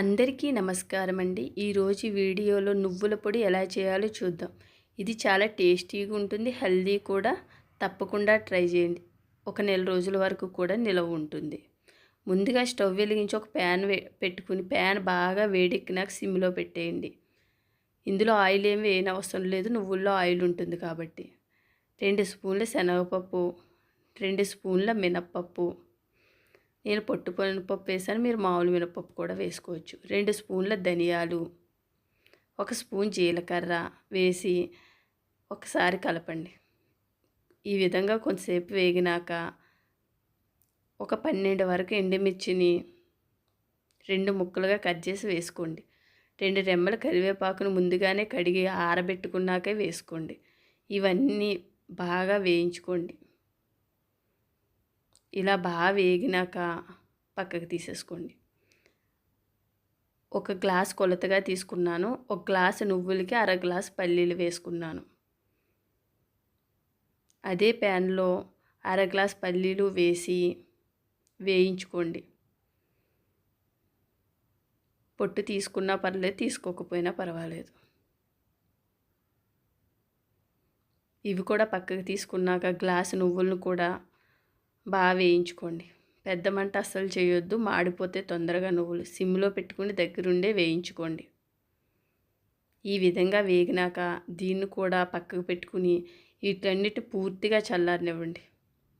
అందరికీ నమస్కారం అండి ఈరోజు వీడియోలో నువ్వుల పొడి ఎలా చేయాలో చూద్దాం. ఇది చాలా టేస్టీగా ఉంటుంది హెల్దీ కూడా. తప్పకుండా ట్రై చేయండి. ఒక నెల రోజుల వరకు కూడా నిలవ ఉంటుంది. ముందుగా స్టవ్ వెలిగించి ఒక ప్యాన్ పెట్టుకుని ప్యాన్ బాగా వేడెక్కినాక సిమ్లో పెట్టేయండి. ఇందులో ఆయిల్ ఏమి వేయని అవసరం లేదు నువ్వుల్లో ఆయిల్ ఉంటుంది కాబట్టి. రెండు స్పూన్ల శనగపప్పు రెండు స్పూన్ల మినప్పప్పు నేను పొట్టు మినపప్పు వేసాను. మీరు మామూలు మినపప్పు కూడా వేసుకోవచ్చు. రెండు స్పూన్ల ధనియాలు ఒక స్పూన్ జీలకర్ర వేసి ఒకసారి కలపండి. ఈ విధంగా కొంతసేపు వేగినాక ఒక పన్నెండు వరకు ఎండుమిర్చిని రెండు ముక్కలుగా కట్ చేసి వేసుకోండి. రెండు రెమ్మల కరివేపాకును ముందుగానే కడిగి ఆరబెట్టుకున్నాకే వేసుకోండి. ఇవన్నీ బాగా వేయించుకోండి. ఇలా బాగా వేగినాక పక్కకు తీసేసుకోండి. ఒక గ్లాస్ కొలతగా తీసుకున్నాను. ఒక గ్లాసు నువ్వులకి అర గ్లాస్ పల్లీలు వేసుకున్నాను. అదే ప్యాన్లో అర గ్లాస్ పల్లీలు వేసి వేయించుకోండి. పొట్టు తీసుకున్నా పర్లేదు తీసుకోకపోయినా పర్వాలేదు. ఇవి కూడా పక్కకు తీసుకున్నాక గ్లాసు నువ్వులను కూడా బాగా వేయించుకోండి. పెద్ద మంట అస్సలు చేయొద్దు. మాడిపోతే తొందరగా నువ్వులు. సిమ్లో పెట్టుకుని దగ్గరుండే వేయించుకోండి. ఈ విధంగా వేగినాక దీన్ని కూడా పక్కకు పెట్టుకుని వీటన్నిటి పూర్తిగా చల్లారనివ్వండి.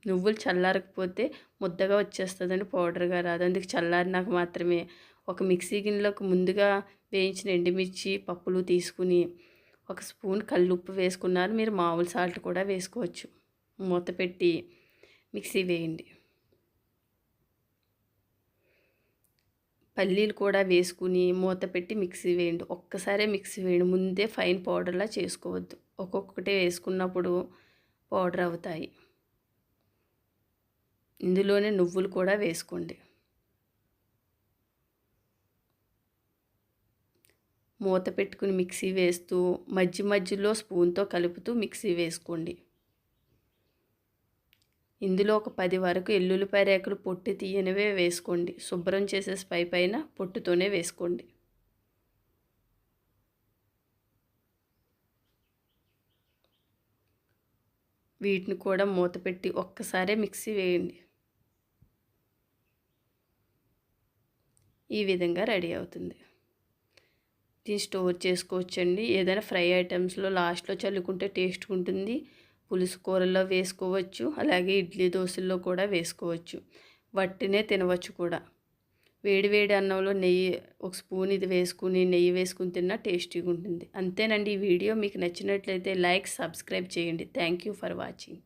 నువ్వులు చల్లారకపోతే ముద్దగా వచ్చేస్తుందండి పౌడర్గా రాదు. అందుకు చల్లారినాక మాత్రమే ఒక మిక్సీ గిన్నెలోకి ముందుగా వేయించిన ఎండుమిర్చి పప్పులు తీసుకుని ఒక స్పూన్ కల్లుప్పు వేసుకున్నారు. మీరు మామూలు సాల్ట్ కూడా వేసుకోవచ్చు. మూత పెట్టి మిక్సీ వేయండి. పల్లీలు కూడా వేసుకుని మూత పెట్టి మిక్సీ వేయండి. ఒక్కసారే మిక్సీ వేయండి. ముందే ఫైన్ పౌడర్లా చేసుకోవద్దు. ఒక్కొక్కటే వేసుకున్నప్పుడు పౌడర్ అవుతాయి. ఇందులోనే నువ్వులు కూడా వేసుకోండి. మూత పెట్టుకుని మిక్సీ వేస్తూ మధ్య మధ్యలో స్పూన్తో కలుపుతూ మిక్సీ వేసుకోండి. ఇందులో ఒక పది వరకు ఎల్లుల్లిపాయ రేకులు పొట్టు తీయనివే వేసుకోండి. శుభ్రం చేసే పై పైన పొట్టుతోనే వేసుకోండి. వీటిని కూడా మూత పెట్టి ఒక్కసారే మిక్సీ వేయండి. ఈ విధంగా రెడీ అవుతుంది. దీన్ని స్టోర్ చేసుకోవచ్చండి. ఏదైనా ఫ్రై ఐటమ్స్లో లాస్ట్లో చల్లుకుంటే టేస్ట్ ఉంటుంది. పులుసు కూరల్లో వేసుకోవచ్చు. అలాగే ఇడ్లీ దోశల్లో కూడా వేసుకోవచ్చు. వట్టినే తినవచ్చు కూడా. వేడివేడి అన్నంలో నెయ్యి ఒక స్పూన్ ఇది వేసుకుని నెయ్యి వేసుకుని తిన్నా టేస్టీగా ఉంటుంది అంతేనండి ఈ వీడియో. మీకు నచ్చినట్లయితే లైక్ సబ్స్క్రైబ్ చేయండి. Thank you for watching.